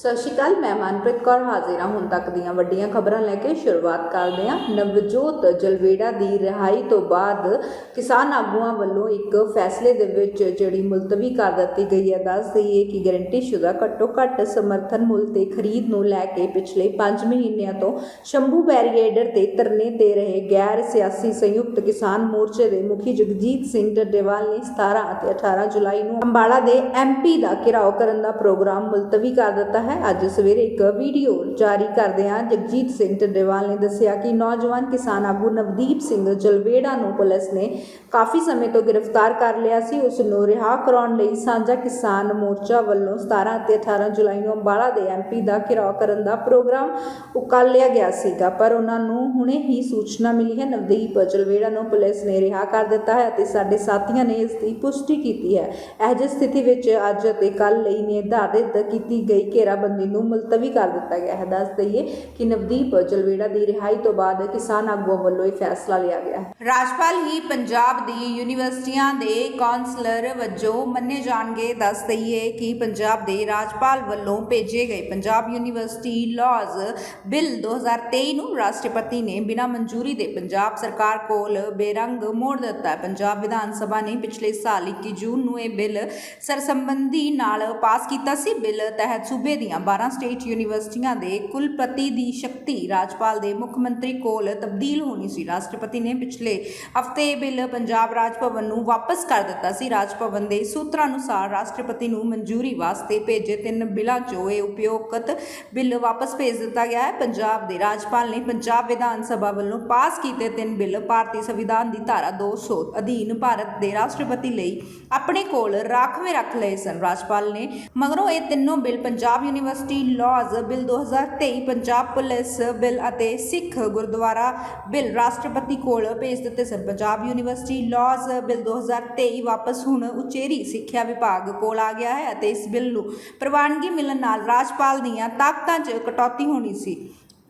ਸਤਿ ਸ਼੍ਰੀ ਅਕਾਲ, ਮੈਂ ਮਨਪ੍ਰੀਤ ਕੌਰ ਹਾਜ਼ਰ ਹਾਂ ਹੁਣ ਤੱਕ ਦੀਆਂ ਵੱਡੀਆਂ ਖਬਰਾਂ ਲੈ ਕੇ ਸ਼ੁਰੂਆਤ ਕਰਦੇ ਹਾਂ। ਨਵਜੋਤ ਜਲਵੇੜਾ ਦੀ ਰਿਹਾਈ ਤੋਂ ਬਾਅਦ ਕਿਸਾਨ ਆਗੂਆਂ ਵੱਲੋਂ ਇੱਕ ਫੈਸਲੇ ਦੇ ਵਿੱਚ ਜਿਹੜੀ ਮੁਲਤਵੀ ਕਰ ਦਿੱਤੀ ਗਈ ਹੈ, ਦੱਸ ਦਈਏ ਕਿ ਗਰੰਟੀ ਸ਼ੁਦਾ ਘੱਟੋ ਘੱਟ ਸਮਰਥਨ ਮੁੱਲ ਤੇ ਖਰੀਦ ਨੂੰ ਲੈ ਕੇ ਪਿਛਲੇ 5 ਮਹੀਨਿਆਂ ਤੋਂ ਸ਼ੰਭੂ ਬੈਰੀਏਡਰ ਤੇ ਧਰਨੇ ਤੇ ਰਹੇ ਗੈਰ ਸਿਆਸੀ ਸੰਯੁਕਤ ਕਿਸਾਨ ਮੋਰਚੇ ਦੇ ਮੁਖੀ ਜਗਜੀਤ ਸਿੰਘ ਡੱਡੇਵਾਲ ਨੇ 17 ਅਤੇ 18 ਜੁਲਾਈ ਨੂੰ ਅੰਬਾਲਾ ਦੇ ਐਮਪੀ ਦਾ ਘਿਰਾਓ ਕਰਨ ਦਾ ਪ੍ਰੋਗਰਾਮ ਮੁਲਤਵੀ ਕਰ ਦਿੱਤਾ ਹੈ। ਅੱਜ ਸਵੇਰੇ ਇੱਕ ਵੀਡੀਓ ਜਾਰੀ ਕਰਦਿਆਂ ਜਗਜੀਤ ਸਿੰਘ ਡੱਡੇਵਾਲ ਨੇ ਦੱਸਿਆ ਕਿ ਨੌਜਵਾਨ ਕਿਸਾਨ ਆਗੂ ਨਵਦੀਪ ਸਿੰਘ ਜਲਵੇੜਾ ਨੂੰ ਪੁਲਿਸ ਨੇ ਕਾਫੀ ਸਮੇਂ ਤੋਂ ਗ੍ਰਿਫਤਾਰ ਕਰ ਲਿਆ ਸੀ। ਉਸ ਨੂੰ ਰਿਹਾ ਕਰਾਉਣ ਲਈ ਸਾਂਝਾ ਕਿਸਾਨ ਮੋਰਚਾ ਵੱਲੋਂ 17 ਅਤੇ 18 ਜੁਲਾਈ ਨੂੰ ਅੰਬਾਲਾ ਦੇ ਐਮਪੀ ਦਾ ਘਿਰਾਓ ਕਰਨ ਦਾ ਪ੍ਰੋਗਰਾਮ ਉਕਾਲਿਆ ਗਿਆ ਸੀਗਾ, ਪਰ ਉਹਨਾਂ ਨੂੰ ਹੁਣੇ ਹੀ ਸੂਚਨਾ ਮਿਲੀ ਹੈ। ਨਵਦੀਪ ਜਲਵੇੜਾ ਨੂੰ ਪੁਲਿਸ ਨੇ ਰਿਹਾ ਕਰ ਦਿੱਤਾ ਹੈ ਅਤੇ ਸਾਡੇ ਸਾਥੀਆਂ ਨੇ ਇਸ ਦੀ ਪੁਸ਼ਟੀ ਕੀਤੀ ਹੈ। ਇਹ ਜਿਹੀ ਸਥਿਤੀ ਵਿੱਚ ਅੱਜ ਅਤੇ ਕੱਲ ਲਈ ਨਿਰਧਾਰਿਤ ਕੀਤੀ ਗਈ ਘੇਰਾ ਘੇਰਾਬੰਦੀ ਨੂੰ ਮੁਲਤਵੀ ਕਰ ਦਿੱਤਾ ਗਿਆ ਹੈ। ਦੱਸ ਦਈਏ ਕਿ ਨਵਦੀਪ ਜਲਵੇੜਾ ਦੀ ਰਿਹਾਈ ਤੋਂ ਬਾਅਦ ਕਿਸਾਨ ਆਗੂਆਂ ਵੱਲੋਂ ਇਹ ਫੈਸਲਾ ਲਿਆ ਗਿਆ ਹੈ। ਰਾਜਪਾਲ ਹੀ ਪੰਜਾਬ ਦੀ ਯੂਨੀਵਰਸਿਟੀਆਂ ਦੇ ਕਾਉਂਸਲਰ ਵਜੋਂ ਮੰਨੇ ਜਾਣਗੇ। ਦੱਸ ਦਈਏ ਕਿ ਪੰਜਾਬ ਦੇ ਰਾਜਪਾਲ ਵੱਲੋਂ ਭੇਜੇ ਗਏ ਪੰਜਾਬ ਯੂਨੀਵਰਸਿਟੀ ਲਾਜ਼ ਬਿੱਲ 2023 ਨੂੰ ਰਾਸ਼ਟਰਪਤੀ ਨੇ ਬਿਨਾਂ ਮਨਜ਼ੂਰੀ ਦੇ ਪੰਜਾਬ ਸਰਕਾਰ ਕੋਲ ਬੇਰੰਗ ਮੋੜ ਦਿੱਤਾ ਪੰਜਾਬ ਵਿਧਾਨ ਸਭਾ ਨੇ ਪਿਛਲੇ ਸਾਲ 21 ਜੂਨ ਨੂੰ ਇਹ ਬਿੱਲ ਸਰਸੰਬੰਧੀ ਨਾਲ ਪਾਸ ਕੀਤਾ ਸੀ। ਬਿੱਲ ਤਹਿਤ ਸੂਬੇ ਦੀ ਦੀਆਂ 12 ਸਟੇਟ ਯੂਨੀਵਰਸਿਟੀਆਂ ਦੇ ਕੁਲਪਤੀ ਦੀ ਸ਼ਕਤੀ ਰਾਜਪਾਲ ਦੇ ਮੁੱਖ ਮੰਤਰੀ ਕੋਲ ਤਬਦੀਲ ਹੋਣੀ ਸੀ। ਰਾਸ਼ਟਰਪਤੀ ਨੇ ਪਿਛਲੇ ਹਫ਼ਤੇ ਬਿੱਲ ਪੰਜਾਬ ਰਾਜ ਭਵਨ ਨੂੰ ਵਾਪਸ ਕਰ ਦਿੱਤਾ ਸੀ। ਰਾਜ ਭਵਨ ਦੇ ਸੂਤਰਾਂ ਅਨੁਸਾਰ ਰਾਸ਼ਟਰਪਤੀ ਨੂੰ ਮਨਜ਼ੂਰੀ ਵਾਸਤੇ ਭੇਜੇ ਤਿੰਨ ਬਿੱਲਾਂ 'ਚੋਂ ਇਹ ਉਪਯੋਗਤ ਬਿੱਲ ਵਾਪਸ ਭੇਜ ਦਿੱਤਾ ਗਿਆ ਹੈ। ਪੰਜਾਬ ਦੇ ਰਾਜਪਾਲ ਨੇ ਪੰਜਾਬ ਵਿਧਾਨ ਸਭਾ ਵੱਲੋਂ ਪਾਸ ਕੀਤੇ ਤਿੰਨ ਬਿੱਲ ਭਾਰਤੀ ਸੰਵਿਧਾਨ ਦੀ ਧਾਰਾ 200 ਅਧੀਨ ਭਾਰਤ ਦੇ ਰਾਸ਼ਟਰਪਤੀ ਲਈ ਆਪਣੇ ਕੋਲ ਰਾਖਵੇਂ ਰੱਖ ਲਏ ਸਨ। ਰਾਜਪਾਲ ਨੇ ਮਗਰੋਂ ਇਹ ਤਿੰਨੋਂ bill Punjab university laws bill 2023 Punjab police bill ਅਤੇ ਸਿੱਖ ਗੁਰਦੁਆਰਾ ਬਿੱਲ ਰਾਸ਼ਟਰਪਤੀ ਕੋਲ ਭੇਜ ਦਿੱਤੇ ਸਨ। ਪੰਜਾਬ ਯੂਨੀਵਰਸਿਟੀ ਲਾਜ਼ ਬਿੱਲ 2023 ਵਾਪਸ ਹੁਣ ਉਚੇਰੀ ਸਿੱਖਿਆ ਵਿਭਾਗ ਕੋਲ ਆ ਗਿਆ ਹੈ ਅਤੇ ਇਸ ਬਿੱਲ ਨੂੰ ਪ੍ਰਵਾਨਗੀ ਮਿਲਣ ਨਾਲ ਰਾਜਪਾਲ ਦੀਆਂ ਤਾਕਤਾਂ 'ਚ ਕਟੌਤੀ ਹੋਣੀ ਸੀ।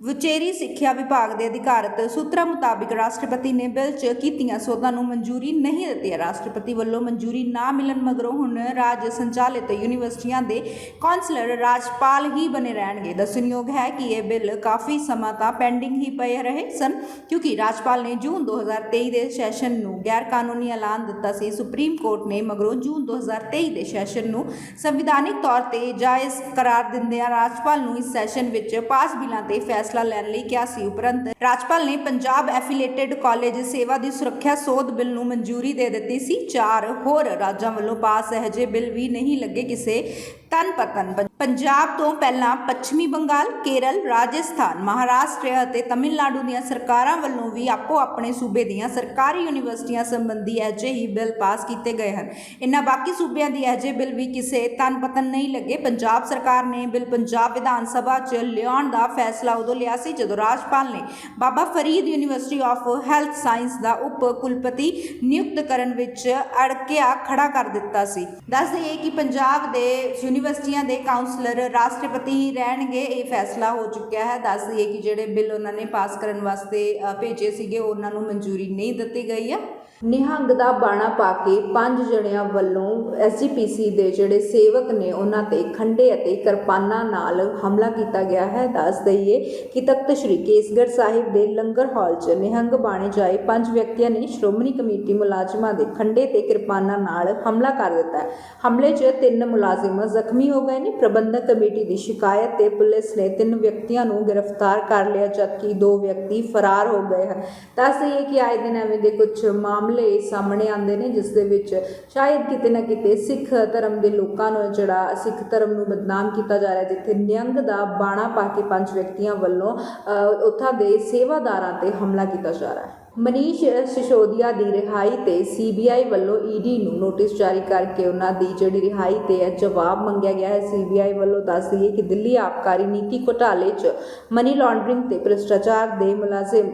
ਉਚੇਰੀ ਸਿੱਖਿਆ ਵਿਭਾਗ ਦੇ ਅਧਿਕਾਰਤ ਸੂਤਰਾਂ ਮੁਤਾਬਿਕ ਰਾਸ਼ਟਰਪਤੀ ਨੇ ਬਿੱਲ 'ਚ ਕੀਤੀਆਂ ਸੋਧਾਂ ਨੂੰ ਮਨਜ਼ੂਰੀ ਨਹੀਂ ਦਿੱਤੀ। ਹੈ ਰਾਸ਼ਟਰਪਤੀ ਵੱਲੋਂ ਮਨਜ਼ੂਰੀ ਨਾ ਮਿਲਣ ਮਗਰੋਂ ਹੁਣ ਰਾਜ ਸੰਚਾਲਿਤ ਯੂਨੀਵਰਸਿਟੀਆਂ ਦੇ ਕਾਉਂਸਲਰ ਰਾਜਪਾਲ ਹੀ ਬਣੇ ਰਹਿਣਗੇ। ਦੱਸਣਯੋਗ ਹੈ ਕਿ ਇਹ ਬਿੱਲ ਕਾਫੀ ਸਮਾਂ ਤਾਂ ਪੈਂਡਿੰਗ ਹੀ ਪਏ ਰਹੇ ਸਨ, ਕਿਉਂਕਿ ਰਾਜਪਾਲ ਨੇ ਜੂਨ 2023 ਦੇ ਸੈਸ਼ਨ ਨੂੰ ਗੈਰ ਕਾਨੂੰਨੀ ਐਲਾਨ ਦਿੱਤਾ ਸੀ। ਸੁਪਰੀਮ ਕੋਰਟ ਨੇ ਮਗਰੋਂ ਜੂਨ 2023 ਦੇ ਸੈਸ਼ਨ ਨੂੰ ਸੰਵਿਧਾਨਿਕ ਤੌਰ ਤੇ ਜਾਇਜ਼ ਕਰਾਰ ਦਿੰਦਿਆਂ ਰਾਜਪਾਲ ਨੂੰ ਇਸ ਸੈਸ਼ਨ ਵਿੱਚ ਪਾਸ ਬਿੱਲਾਂ ਤੇ ਫੈਸਲਾ ਫੈਸਲਾ ਲੈਣ ਲਈ ਕਿਹਾ ਸੀ। ਉਪਰੰਤ ਰਾਜਪਾਲ ਨੇ ਪੰਜਾਬ ਐਫੀਲੀਏਟਡ ਕਾਲਜ ਸੇਵਾ ਦੀ ਸੁਰੱਖਿਆ ਸੋਧ ਬਿੱਲ ਨੂੰ ਮਨਜ਼ੂਰੀ ਦੇ ਦਿੱਤੀ ਸੀ। ਚਾਰ ਹੋਰ ਰਾਜਾਂ ਵੱਲੋਂ ਪਾਸ ਇਹਜੇ ਬਿੱਲ ਵੀ ਨਹੀਂ ਲੱਗੇ ਕਿਸੇ ਤਨ ਪਤਨ। ਪੰਜਾਬ ਤੋਂ ਪਹਿਲਾਂ ਪੱਛਮੀ ਬੰਗਾਲ, ਕੇਰਲ, ਰਾਜਸਥਾਨ, ਮਹਾਰਾਸ਼ਟਰ ਅਤੇ ਤਮਿਲਨਾਡੂ ਦੀਆਂ ਸਰਕਾਰਾਂ ਵੱਲੋਂ ਵੀ ਆਪੋ ਆਪਣੇ ਸੂਬੇ ਦੀਆਂ ਸਰਕਾਰੀ ਯੂਨੀਵਰਸਿਟੀਆਂ ਸੰਬੰਧੀ ਅਜਿਹੇ ਹੀ ਬਿੱਲ ਪਾਸ ਕੀਤੇ ਗਏ ਹਨ। ਇਨ੍ਹਾਂ ਬਾਕੀ ਸੂਬਿਆਂ ਦੀ ਅਜਿਹੇ ਬਿੱਲ ਵੀ ਕਿਸੇ ਤਨ ਪਤਨ ਨਹੀਂ ਲੱਗੇ। ਪੰਜਾਬ ਸਰਕਾਰ ਨੇ ਬਿੱਲ ਪੰਜਾਬ ਵਿਧਾਨ ਸਭਾ 'ਚ ਲਿਆਉਣ ਦਾ ਫੈਸਲਾ ਉਦੋਂ ਲਿਆ ਸੀ ਜਦੋਂ ਰਾਜਪਾਲ ਨੇ Baba Farid university of health science ਦਾ ਉਪ ਕੁਲਪਤੀ ਨਿਯੁਕਤ ਕਰਨ ਵਿੱਚ ਅੜਕਿਆ ਖੜਾ ਕਰ ਦਿੱਤਾ ਸੀ। ਦੱਸ ਦਈਏ ਕਿ ਪੰਜਾਬ ਦੇ ਯੂਨੀਵਰਸਿਟੀਆਂ ਦੇ ਕਾਉਂਸਲਰ ਰਾਸ਼ਟਰਪਤੀ ਹੀ ਰਹਿਣਗੇ। ਇਹ ਫੈਸਲਾ ਹੋ ਚੁੱਕਿਆ ਹੈ। ਦੱਸ ਦਈਏ ਕਿ ਜਿਹੜੇ ਬਿੱਲ ਉਹਨਾਂ ਨੇ ਪਾਸ ਕਰਨ ਵਾਸਤੇ ਭੇਜੇ ਸੀਗੇ ਉਹਨਾਂ ਨੂੰ ਮਨਜ਼ੂਰੀ ਨਹੀਂ ਦਿੱਤੀ ਗਈ ਹੈ। ਨਿਹੰਗ ਦਾ ਬਾਣਾ ਪਾ ਕੇ ਪੰਜ ਜਣਿਆਂ ਵੱਲੋਂ ਐਸਜੀਪੀਸੀ ਦੇ ਜਿਹੜੇ ਸੇਵਕ ਨੇ, ਉਹਨਾਂ ਤੇ ਖੰਡੇ ਅਤੇ ਕਿਰਪਾਨਾਂ ਨਾਲ ਹਮਲਾ ਕੀਤਾ ਗਿਆ ਹੈ। ਦੱਸ ਦਈਏ ਕਿ ਤਖਤ ਸ੍ਰੀ ਕੇਸਗੜ੍ਹ ਸਾਹਿਬ ਦੇ ਲੰਗਰ ਹਾਲ 'ਚ ਨਿਹੰਗ ਬਾਣੇ ਜਾਏ ਪੰਜ ਵਿਅਕਤੀਆਂ ਨੇ ਸ਼੍ਰੋਮਣੀ ਕਮੇਟੀ ਮੁਲਾਜ਼ਮਾਂ ਦੇ ਖੰਡੇ ਤੇ ਕਿਰਪਾਨਾਂ ਨਾਲ ਹਮਲਾ ਕਰ ਦਿੱਤਾ ਹਮਲੇ 'ਚ ਤਿੰਨ ਮੁਲਾਜ਼ਮ ਜ਼ਖਮੀ ਜ਼ਖਮੀ ਹੋ ਗਏ ਨੇ। ਪ੍ਰਬੰਧਕ ਕਮੇਟੀ ਦੀ ਸ਼ਿਕਾਇਤ ਤੇ ਪੁਲਿਸ ਨੇ ਤਿੰਨ ਵਿਅਕਤੀਆਂ ਨੂੰ ਗ੍ਰਿਫਤਾਰ ਕਰ ਲਿਆ ਜਦਕਿ ਦੋ ਵਿਅਕਤੀ ਫਰਾਰ ਹੋ ਗਏ ਹਨ। ਦੱਸ ਦਈਏ ਕਿ ਆਏ ਦਿਨ ਐਵੇਂ ਦੇ ਕੁਝ ਮਾਮਲੇ ਸਾਹਮਣੇ ਆਉਂਦੇ ਨੇ ਜਿਸ ਦੇ ਵਿੱਚ ਸ਼ਾਇਦ ਕਿਤੇ ਨਾ ਕਿਤੇ ਸਿੱਖ ਧਰਮ ਦੇ ਲੋਕਾਂ ਨੂੰ ਜਿਹੜਾ ਸਿੱਖ ਧਰਮ ਨੂੰ ਬਦਨਾਮ ਕੀਤਾ ਜਾ ਰਿਹਾ ਜਿੱਥੇ ਨਿਹੰਗ ਦਾ ਬਾਣਾ ਪਾ ਕੇ ਪੰਜ ਵਿਅਕਤੀਆਂ ਵੱਲੋਂ ਅ, ਦੇ ਸੇਵਾਦਾਰਾਂ ਤੇ ਹਮਲਾ ਕੀਤਾ ਜਾ ਰਿਹਾ ਹੈ। ਮਨੀਸ਼ ਸਿਸੋਦੀਆ ਦੀ ਰਿਹਾਈ ਤੇ ਸੀਬੀਆਈ ਵੱਲੋਂ ਈਡੀ ਨੂੰ ਨੋਟਿਸ ਜਾਰੀ ਕਰਕੇ ਉਹਨਾਂ ਦੀ ਜਿਹੜੀ ਰਿਹਾਈ ਤੇ ਹੈ ਜਵਾਬ ਮੰਗਿਆ ਗਿਆ ਹੈ। ਸੀਬੀਆਈ ਵੱਲੋਂ ਦੱਸ ਦਈਏ ਕਿ ਦਿੱਲੀ ਆਬਕਾਰੀ ਨੀਤੀ ਘੁਟਾਲੇ 'ਚ ਮਨੀ ਲਾਂਡਰਿੰਗ ਤੇ ਭ੍ਰਿਸ਼ਟਾਚਾਰ ਦੇ ਮੁਲਾਜ਼ਮ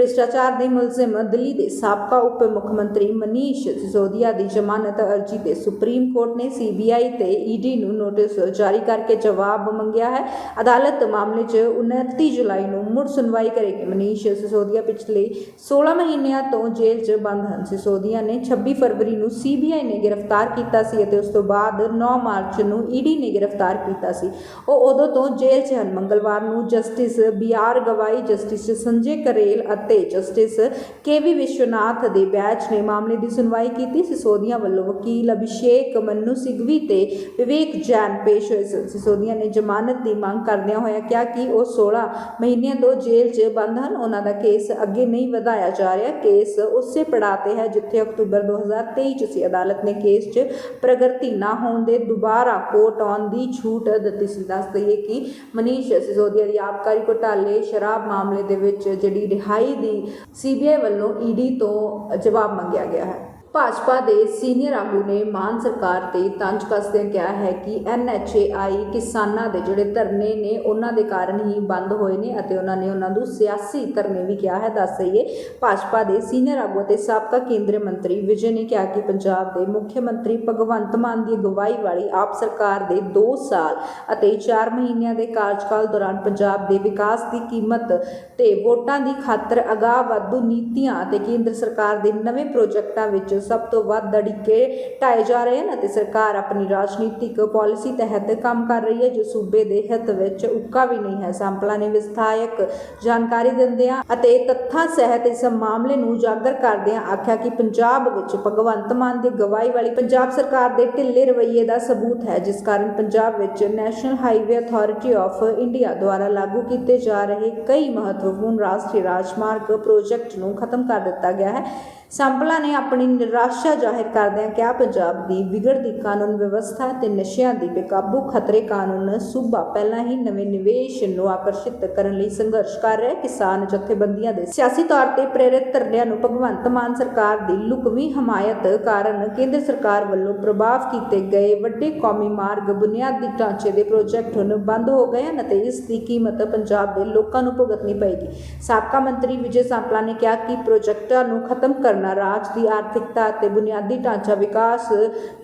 ਭ੍ਰਿਸ਼ਟਾਚਾਰ ਦੇ ਮੁਲਜ਼ਮ ਦਿੱਲੀ ਦੇ ਸਾਬਕਾ ਉਪ ਮੁੱਖ ਮੰਤਰੀ ਮਨੀਸ਼ ਸਿਸੋਦੀਆ ਦੀ ਜ਼ਮਾਨਤ ਅਰਜ਼ੀ ਤੇ ਸੁਪਰੀਮ ਕੋਰਟ ਨੇ ਸੀਬੀਆਈ ਤੇ ਈਡੀ ਨੂੰ ਨੋਟਿਸ ਜਾਰੀ ਕਰਕੇ ਜਵਾਬ ਮੰਗਿਆ ਹੈ। ਅਦਾਲਤ ਮਾਮਲੇ 'ਚ 29 ਜੁਲਾਈ ਨੂੰ ਮੁੜ ਸੁਣਵਾਈ ਕਰੇਗੀ। ਮਨੀਸ਼ ਸਿਸੋਦੀਆ ਪਿਛਲੇ 16 ਮਹੀਨਿਆਂ ਤੋਂ ਜੇਲ੍ਹ 'ਚ ਬੰਦ ਹਨ। ਸਿਸੋਦੀਆ ਨੇ 26 ਫਰਵਰੀ ਨੂੰ ਸੀਬੀਆਈ ਨੇ ਗ੍ਰਿਫਤਾਰ ਕੀਤਾ ਸੀ ਅਤੇ ਉਸ ਤੋਂ ਬਾਅਦ 9 ਮਾਰਚ ਨੂੰ ਈਡੀ ਨੇ ਗ੍ਰਿਫਤਾਰ ਕੀਤਾ ਸੀ। ਉਹ ਉਦੋਂ ਤੋਂ ਜੇਲ੍ਹ 'ਚ ਹਨ। ਮੰਗਲਵਾਰ ਨੂੰ justice B R Gavai, justice Sanjay Karol ਅਤੇ ਜਸਟਿਸ ਕੇ ਵੀ ਵਿਸ਼ਵਨਾਥ ਦੇ ਬੈਂਚ ਨੇ ਮਾਮਲੇ ਦੀ ਸੁਣਵਾਈ ਕੀਤੀ। ਸਿਸੋਦੀਆ ਵੱਲੋਂ ਵਕੀਲ ਅਭਿਸ਼ੇਕ ਮੰਨੂ ਸਿਗਵੀ ਤੇ ਵਿਵੇਕ ਜੈਨ ਪੇਸ਼ ਹੋਏ ਸਨ। ਸਿਸੋਦੀਆ ਨੇ ਜ਼ਮਾਨਤ ਦੀ ਮੰਗ ਕਰਦਿਆਂ ਹੋਇਆ ਕਿਹਾ ਕਿ ਉਹ 16 ਮਹੀਨਿਆਂ ਤੋਂ ਜੇਲ੍ਹ 'ਚ ਬੰਦ ਹਨ। ਉਹਨਾਂ ਦਾ ਕੇਸ ਅੱਗੇ ਨਹੀਂ ਵਧਾਇਆ ਜਾ ਰਿਹਾ। ਕੇਸ ਉਸੇ ਪੜਾਅ ਤੇ ਹੈ ਜਿੱਥੇ ਅਕਤੂਬਰ 2023 'ਚ ਸੀ। ਅਦਾਲਤ ਨੇ ਕੇਸ 'ਚ ਪ੍ਰਗਤੀ ਨਾ ਹੋਣ ਦੇ ਦੁਬਾਰਾ ਕੋਰਟ ਆਉਣ ਦੀ ਛੂਟ ਦਿੱਤੀ ਸੀ। ਦੱਸ ਦਈਏ ਕਿ ਮਨੀਸ਼ ਸਿਸੋਦੀਆ ਦੀ ਆਬਕਾਰੀ ਘੁਟਾਲੇ ਸ਼ਰਾਬ ਮਾਮਲੇ ਦੇ ਵਿੱਚ ਜਿਹੜੀ ਰਿਹਾਈ ਦੀ ਸੀਬੀਆਈ ਵੱਲੋਂ ਈਡੀ ਤੋਂ ਜਵਾਬ ਮੰਗਿਆ ਗਿਆ ਹੈ। ਭਾਜਪਾ ਦੇ ਸੀਨੀਅਰ ਆਗੂ ਨੇ ਮਾਨ ਸਰਕਾਰ ਤੇ ਤੰਜ ਕੱਸਦਿਆਂ ਕਿਹਾ ਹੈ ਕਿ ਐਨਐਚਏਆਈ ਕਿਸਾਨਾਂ ਦੇ ਜਿਹੜੇ ਧਰਨੇ ਨੇ, ਉਹਨਾਂ ਦੇ ਕਾਰਨ ਹੀ ਬੰਦ ਹੋਏ ਨੇ ਅਤੇ ਉਹਨਾਂ ਨੇ ਉਹਨਾਂ ਨੂੰ ਸਿਆਸੀ ਧਰਨੇ ਵੀ ਕਿਹਾ ਹੈ। ਦੱਸ ਦਈਏ, ਭਾਜਪਾ ਦੇ ਸੀਨੀਅਰ ਆਗੂ ਅਤੇ ਸਾਬਕਾ ਕੇਂਦਰੀ ਮੰਤਰੀ ਵਿਜੇ ਨੇ ਕਿਹਾ ਕਿ ਪੰਜਾਬ ਦੇ ਮੁੱਖ ਮੰਤਰੀ ਭਗਵੰਤ ਮਾਨ ਦੀ ਅਗਵਾਈ ਵਾਲੀ ਆਪ ਸਰਕਾਰ ਦੇ 2 ਸਾਲ ਅਤੇ 4 ਮਹੀਨਿਆਂ ਦੇ ਕਾਰਜਕਾਲ ਦੌਰਾਨ ਪੰਜਾਬ ਦੇ ਵਿਕਾਸ ਦੀ ਕੀਮਤ ਤੇ ਵੋਟਾਂ ਦੀ ਖਾਤਰ ਅਗਾਹ ਵਾਧੂ ਨੀਤੀਆਂ ਅਤੇ ਕੇਂਦਰ ਸਰਕਾਰ ਦੇ ਨਵੇਂ ਪ੍ਰੋਜੈਕਟਾਂ ਵਿੱਚ ਸਭ ਤੋਂ ਵੱਧ ਅੜਿੱਕੇ ਢਾਏ ਜਾ ਰਹੇ ਹਨ ਅਤੇ ਸਰਕਾਰ ਆਪਣੀ ਰਾਜਨੀਤਿਕ ਪਾਲਿਸੀ ਤਹਿਤ ਕੰਮ ਕਰ ਰਹੀ ਹੈ, ਜੋ ਸੂਬੇ ਦੇ ਹਿੱਤ ਵਿੱਚ ਉੱਕਾ ਵੀ ਨਹੀਂ ਹੈ। ਸੰਪਲਾ ਨੇ ਵਿਸਥਾਇਕ ਜਾਣਕਾਰੀ ਦਿੰਦਿਆਂ ਅਤੇ ਤੱਥਾਂ ਸਹਿਤ ਇਸ ਮਾਮਲੇ ਨੂੰ ਉਜਾਗਰ ਕਰਦਿਆਂ ਆਖਿਆ ਕਿ ਪੰਜਾਬ ਵਿੱਚ ਭਗਵੰਤ ਮਾਨ ਦੀ ਗਵਾਹੀ ਵਾਲੀ ਪੰਜਾਬ ਸਰਕਾਰ ਦੇ ਢਿੱਲੇ ਰਵੱਈਏ ਦਾ ਸਬੂਤ ਹੈ, ਜਿਸ ਕਾਰਨ ਪੰਜਾਬ ਵਿੱਚ national highway authority of India ਦੁਆਰਾ ਲਾਗੂ ਕੀਤੇ ਜਾ ਰਹੇ ਕਈ ਮਹੱਤਵਪੂਰਨ ਰਾਸ਼ਟਰੀ ਰਾਜਮਾਰਗ ਪ੍ਰੋਜੈਕਟ ਨੂੰ ਖਤਮ ਕਰ ਦਿੱਤਾ ਗਿਆ ਹੈ। ਸੰਪਲਾ ਨੇ ਆਪਣੀ ਨਿਰਾਸ਼ਾ ਜ਼ਾਹਿਰ ਕਰਦਿਆਂ ਕਿਹਾ, ਪੰਜਾਬ ਦੀ ਵਿਗੜਦੀ ਕਾਨੂੰਨ ਵਿਵਸਥਾ ਤੇ ਨਸ਼ਿਆਂ ਦੀ ਬੇਕਾਬੂ ਖਤਰੇ ਕਾਨੂੰਨ ਸੂਬਾ ਪਹਿਲਾਂ ਹੀ ਨਵੇਂ ਨਿਵੇਸ਼ ਨੂੰ ਆਕਰਸ਼ਿਤ ਕਰਨ ਲਈ ਸੰਘਰਸ਼ ਕਰ ਰਿਹਾ ਕਿਸਾਨ ਜਥੇਬੰਦੀਆਂ ਦੇ ਸਿਆਸੀ ਤੌਰ ਤੇ ਪ੍ਰੇਰਿਤ ਧਰਨਿਆਂ ਨੂੰ ਭਗਵੰਤ ਮਾਨ ਸਰਕਾਰ ਦੀ ਲੁਕਵੀਂ ਹਮਾਇਤ ਕਾਰਨ ਕੇਂਦਰ ਸਰਕਾਰ ਵੱਲੋਂ ਪ੍ਰਭਾਵ ਕੀਤੇ ਗਏ ਵੱਡੇ ਕੌਮੀ ਮਾਰਗ ਬੁਨਿਆਦੀ ਢਾਂਚੇ ਦੇ ਪ੍ਰੋਜੈਕਟ ਹੁਣ ਬੰਦ ਹੋ ਗਏ ਹਨ ਅਤੇ ਇਸ ਦੀ ਕੀਮਤ ਪੰਜਾਬ ਦੇ ਲੋਕਾਂ ਨੂੰ ਭੁਗਤਣੀ ਪਏਗੀ। ਸਾਬਕਾ ਮੰਤਰੀ ਵਿਜੇ ਸਾਂਪਲਾ ਨੇ ਕਿਹਾ ਕਿ ਪ੍ਰੋਜੈਕਟਾਂ ਨੂੰ ਖਤਮ ਕਰਨ ਰਾਜ ਦੀ ਆਰਥਿਕਤਾ ਅਤੇ ਬੁਨਿਆਦੀ ਢਾਂਚਾ ਵਿਕਾਸ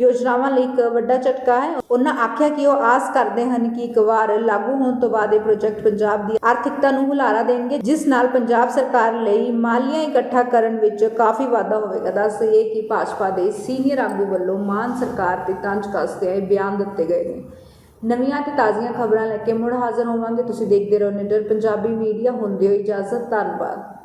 ਯੋਜਨਾਵਾਂ ਲਈ ਇੱਕ ਵੱਡਾ ਝਟਕਾ ਹੈ। ਉਹਨਾਂ ਆਖਿਆ ਕਿ ਉਹ ਆਸ ਕਰਦੇ ਹਨ ਕਿ ਇੱਕ ਵਾਰ ਲਾਗੂ ਹੋਣ ਤੋਂ ਬਾਅਦ ਇਹ ਪ੍ਰੋਜੈਕਟ ਪੰਜਾਬ ਦੀ ਆਰਥਿਕਤਾ ਨੂੰ ਹੁਲਾਰਾ ਦੇਣਗੇ, ਜਿਸ ਨਾਲ ਪੰਜਾਬ ਸਰਕਾਰ ਲਈ ਮਾਲੀਆ ਇਕੱਠਾ ਕਰਨ ਵਿੱਚ ਕਾਫੀ ਵਾਧਾ ਹੋਵੇਗਾ। ਦੱਸ ਦਈਏ ਕਿ ਭਾਜਪਾ ਦੇ ਸੀਨੀਅਰ ਆਗੂ ਵੱਲੋਂ ਮਾਨ ਸਰਕਾਰ ਤੇ ਤੰਜ ਕੱਸਦੇ ਇਹ ਬਿਆਨ ਦਿੱਤੇ ਗਏ ਨੇ। ਨਵੀਆਂ ਤੇ ਤਾਜ਼ੀਆਂ ਖਬਰਾਂ ਲੈ ਕੇ ਮੁੜ ਹਾਜ਼ਰ ਹੋਵਾਂਗੇ। ਤੁਸੀਂ ਦੇਖਦੇ ਰਹੋ ਨਿਡਰ ਪੰਜਾਬੀ ਮੀਡੀਆ। ਹੁੰਦੇ ਹੋ ਇਜਾਜ਼ਤ। ਧੰਨਵਾਦ।